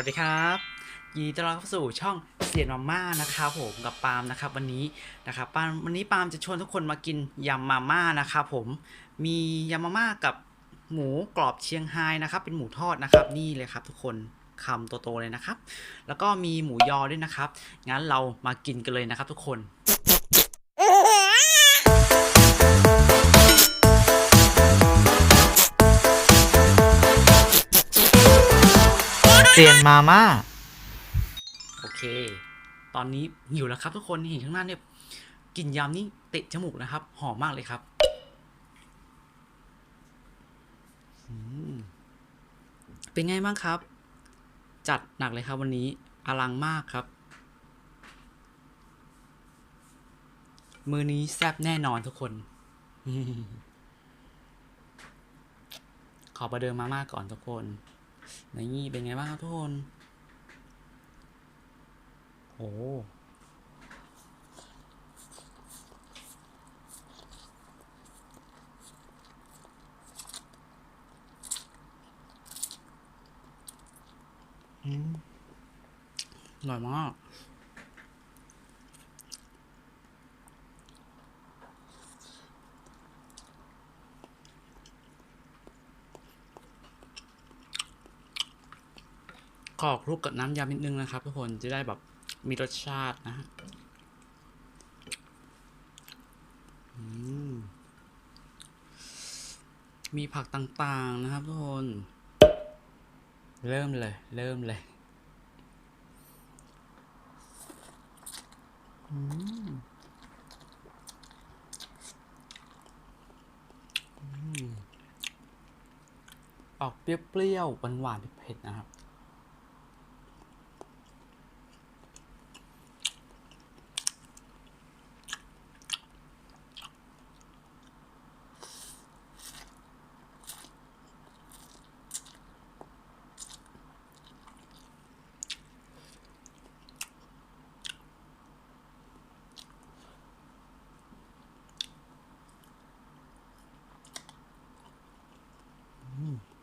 สวัสดีครับยินดีต้อนรับเข้าสู่ช่องเสียนมาม่านะครับผมกับปาล์มนะครับวันนี้นะครับปาล์มวันนี้ปาล์มจะชวนทุกคนมากินยำมาม่านะครับผมมียำมาม่ากับหมูกรอบเชียงไฮ้นะครับเป็นหมูทอดนะครับนี่เลยครับ ทุกคนคำโตๆเลยนะครับ แล้วก็มีหมูยอด้วยนะครับงั้นเรามากินกันเลยนะครับ ทุกคน ซียนมาม่าโอเค ตอนนี้หิวแล้วครับทุกคนเห็นข้างหน้าเนี่ยกลิ่นยำนี่เตะจมูกนะครับ หอมมากเลยครับเป็นไงบ้างครับ จัดหนักเลยครับวันนี้อลังมากครับ มือนี้แซ่บแน่นอนทุกคน ขอประเดิมมาม่าก่อนทุกคน นี่เป็นไงบ้างทุกคนโอ้อร่อยมาก ขอคลุกกับน้ำยำนิดนึงนะครับ ทุกคนจะได้แบบมีรสชาตินะฮะมีผักต่างๆนะครับทุกคน เริ่มเลย เริ่มเลยอืมอืมออกเปรี้ยวๆหวานๆเผ็ดๆนะครับ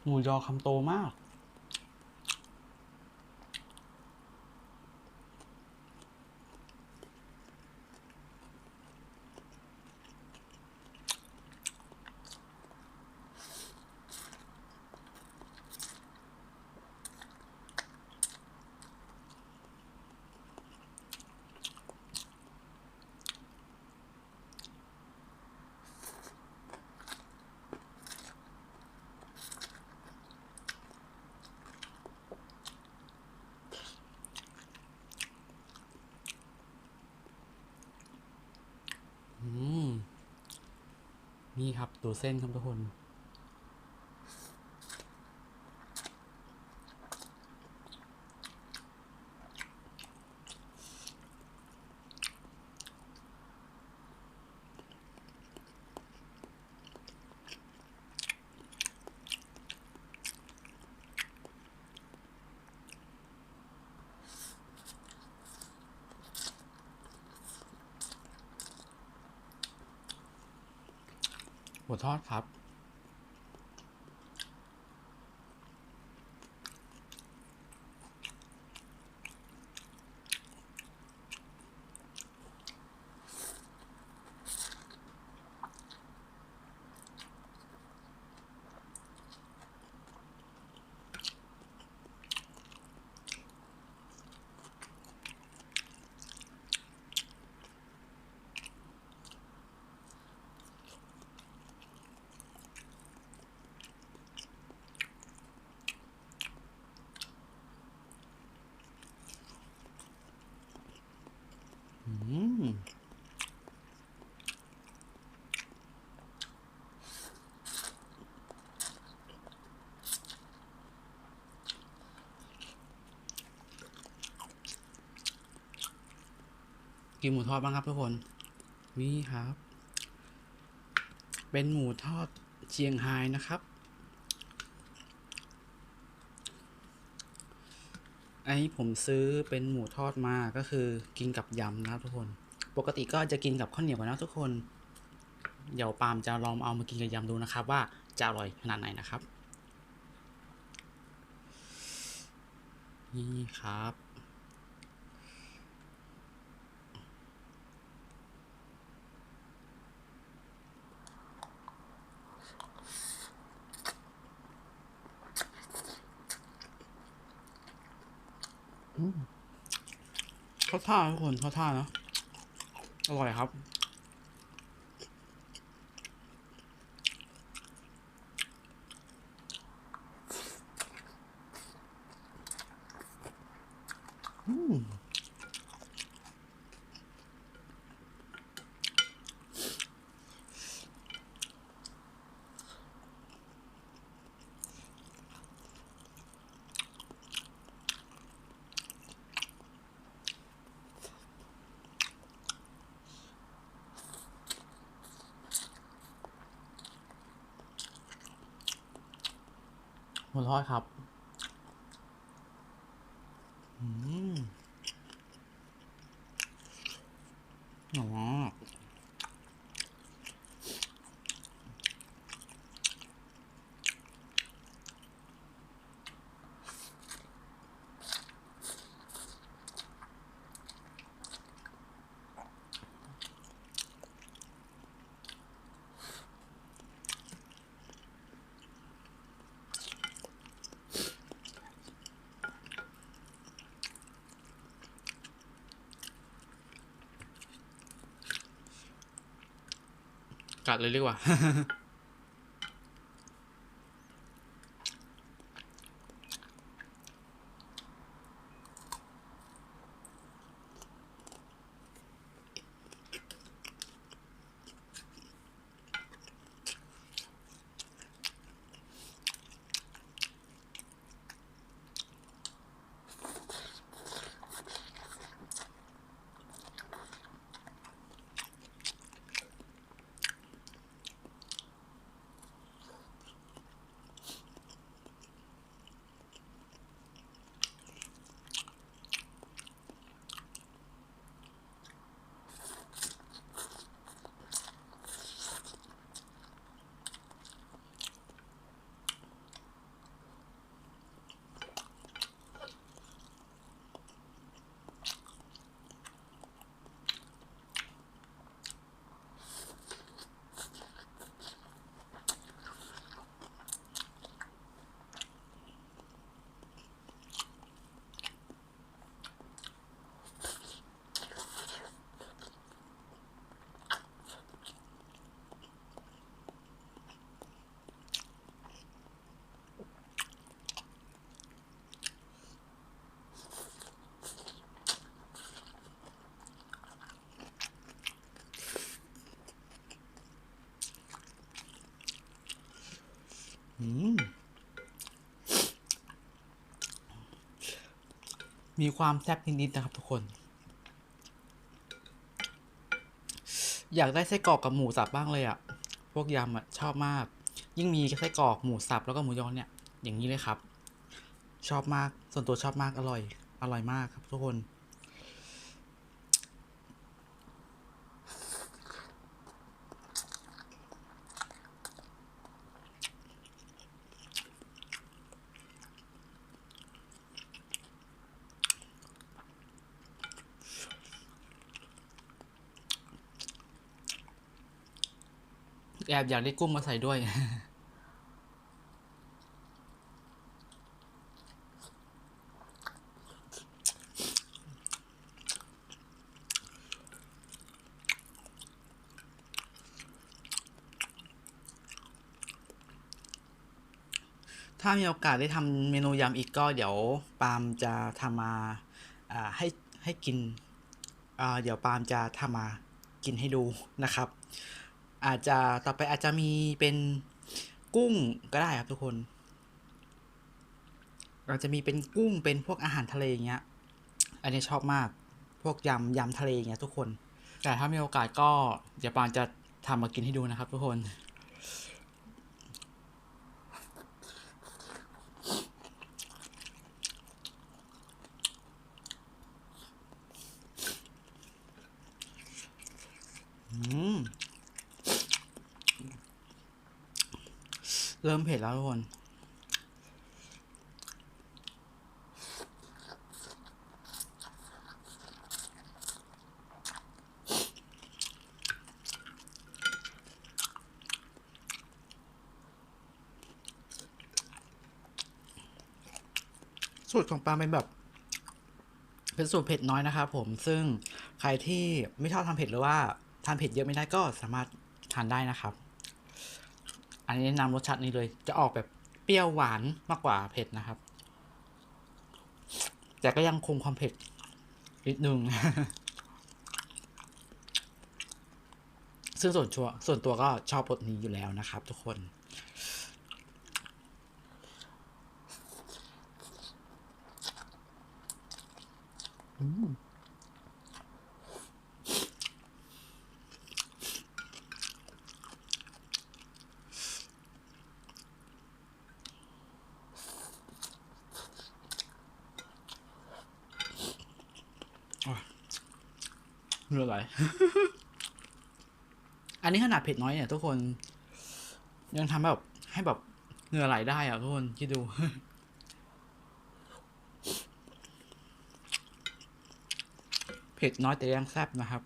หมูยอคำโตมาก อืม นี่ครับตัวเส้นครับทุกคน หัวทอดครับ อืม กินหมูทอดบ้างครับทุกคน นี่ครับ เป็นหมูทอดเชียงไฮ้นะครับไอ้ผมซื้อเป็นหมูทอดมาก็คือกินกับยำนะครับทุกคน ปกติก็จะกินกับข้าวเหนียวนะทุกคน เดี๋ยวปามจะลองเอามากินกับยำดูนะครับ ว่าจะอร่อยขนาดไหนนะครับ นี่ครับ ท่าทุกคนเข้าท่านะ อร่อยครับ หัวเราะครับ อืมอ๋อ กัดเลยดีกว่า อืม มีความแซ่บนิดๆนะครับทุกคน อยากได้ไส้กรอกกับหมูสับบ้างเลยอะ่ะ พวกยำอะ่ะชอบมาก ยิ่งมีไส้กรอกหมูสับแล้วก็หมูยอเนี่ย อย่างนี้เลยครับ ชอบมากส่วนตัวชอบมากอร่อย อร่อยมากครับทุกคน แอบอยากได้กุ้งมาใส่ด้วย ถ้ามีโอกาสได้ทำเมนูยำอีกก็เดี๋ยวปามจะทำมาให้ให้กิน เดี๋ยวปามจะทำมากินให้ดูนะครับ อาจจะต่อไปอาจจะมีเป็นกุ้งก็ได้ครับทุกคนอาจจะมีเป็นกุ้งเป็นพวกอาหารทะเลอย่างเงี้ย อันนี้ชอบมาก พวกยำยำทะเลอย่างเงี้ยทุกคน แต่ถ้ามีโอกาสก็เดี๋ยวปานจะทำมากินให้ดูนะครับ ทุกคนอืม เริ่มเผ็ดแล้วทุกคน สูตรของปลาเป็นแบบ เป็นสูตรเผ็ดน้อยนะครับผม ซึ่งใครที่ไม่ชอบทานเผ็ดหรือว่าทานเผ็ดเยอะไม่ได้ก็สามารถทานได้นะครับ อันนี้แนะนำรสชาตินี้เลย จะออกแบบเปรี้ยวหวานมากกว่าเผ็ดนะครับ แต่ก็ยังคงความเผ็ดนิดนึง ซึ่งส่วนชัวส่วนตัวก็ชอบรสนี้อยู่แล้วนะครับ ทุกคนืออะไร อันนี้ขนาดเผ็ดน้อยเนี่ยทุกคน ยังทำแบบให้แบบเหงื่อไหลได้อะทุกคนคิดดู เผ็ดน้อยแต่ยังแซ่บนะครับ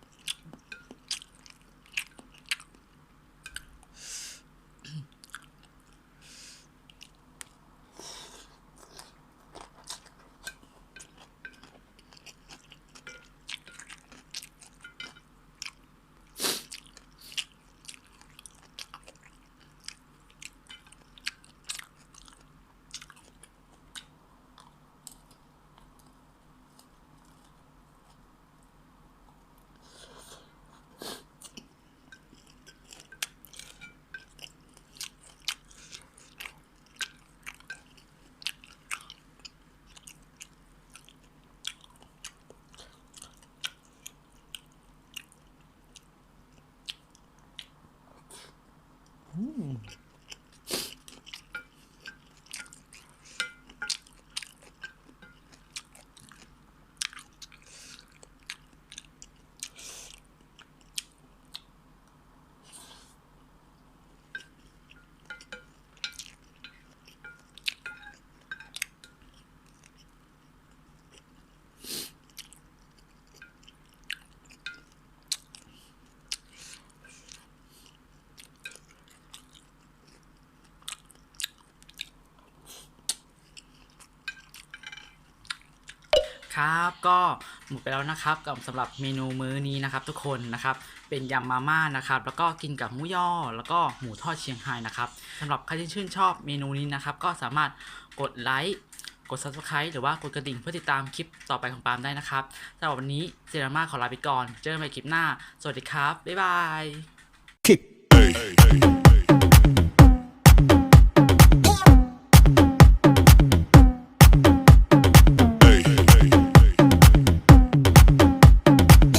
ครับ ก็หมดไปแล้วนะครับกับสำหรับเมนูมื้อนี้นะครับทุกคนนะครับเป็นยำมาม่านะครับแล้วก็กินกับหมูย่อ แล้วก็หมูทอดเชียงไฮ้นะครับสำหรับใครที่ชื่นชอบเมนูนี้นะครับ ก็สามารถกดไลค์กด subscribe หรือว่ากดกระดิ่งเพื่อติดตามคลิปต่อไปของปาล์มได้นะครับสำหรับวันนี้เซรามาขอลาไปก่อน เจอกันใหม่คลิปหน้า สวัสดีครับ บ๊ายบาย Hey, hey, hey.